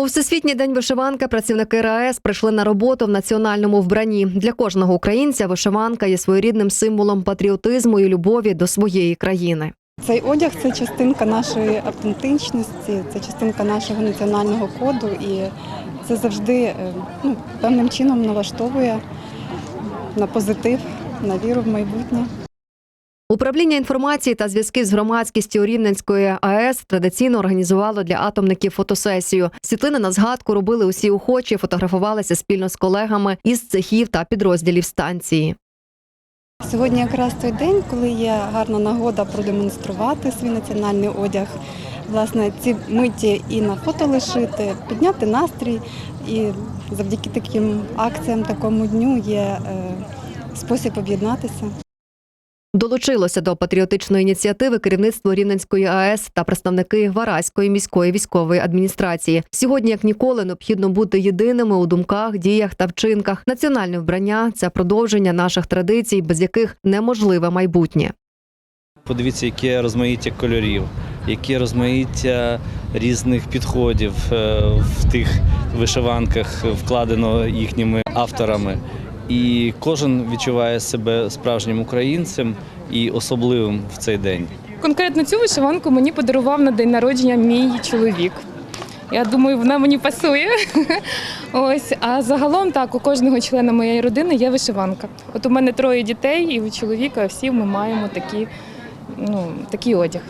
У всесвітній день вишиванки працівники РАЕС прийшли на роботу в національному вбранні. Для кожного українця вишиванка є своєрідним символом патріотизму і любові до своєї країни. Цей одяг це частинка нашої автентичності, це частинка нашого національного коду, і це завжди е, ну, певним чином налаштовує на позитив, на віру в майбутнє. Управління інформації та зв'язків з громадськістю Рівненської АЕС традиційно організувало для атомників фотосесію. Світлини на згадку робили усі охочі, фотографувалися спільно з колегами із цехів та підрозділів станції. Сьогодні якраз той день, коли є гарна нагода продемонструвати свій національний одяг. Власне, ці миті і на фото лишити, підняти настрій. І завдяки таким акціям, такому дню є е, спосіб об'єднатися. Долучилося до патріотичної ініціативи керівництво Рівненської АЕС та представники Вараської міської військової адміністрації. Сьогодні, як ніколи, необхідно бути єдиними у думках, діях та вчинках. Національне вбрання це продовження наших традицій, без яких неможливе майбутнє. Подивіться, яке розмаїття кольорів, яке розмаїття різних підходів е, в тих вишиванках вкладено їхніми авторами. І кожен відчуває себе справжнім українцем і особливим в цей день. Конкретно цю вишиванку мені подарував на день народження мій чоловік. Я думаю, вона мені пасує. Ось, а загалом так, у кожного члена моєї родини є вишиванка. От у мене троє дітей, і у чоловіка всі ми маємо такі, ну, такий одяг.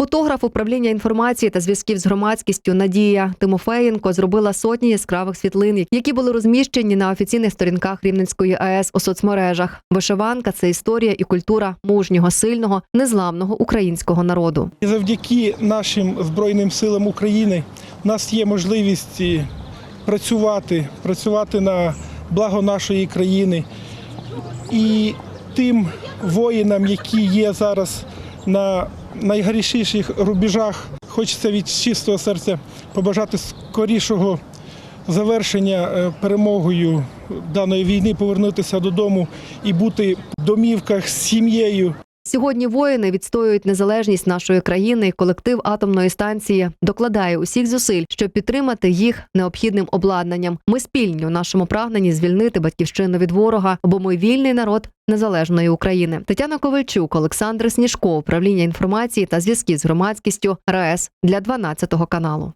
Фотограф управління інформації та зв'язків з громадськістю Надія Тимофеєнко зробила сотні яскравих світлин, які були розміщені на офіційних сторінках Рівненської АЕС у соцмережах. Вишиванка це історія і культура мужнього, сильного, незламного українського народу. Завдяки нашим Збройним силам України у нас є можливість працювати, працювати на благо нашої країни. І тим воїнам, які є зараз на найгарячіших рубежах, хочеться від чистого серця побажати скорішого завершення е, перемогою даної війни, повернутися додому і бути в домівках з сім'єю. Сьогодні воїни відстоюють незалежність нашої країни, колектив атомної станції докладає усіх зусиль, щоб підтримати їх необхідним обладнанням. Ми спільні у нашому прагненні звільнити батьківщину від ворога, бо ми вільний народ незалежної України. Тетяна Ковальчук, Олександр Сніжко, управління інформації та зв'язків з громадськістю РаЕС для 12 каналу.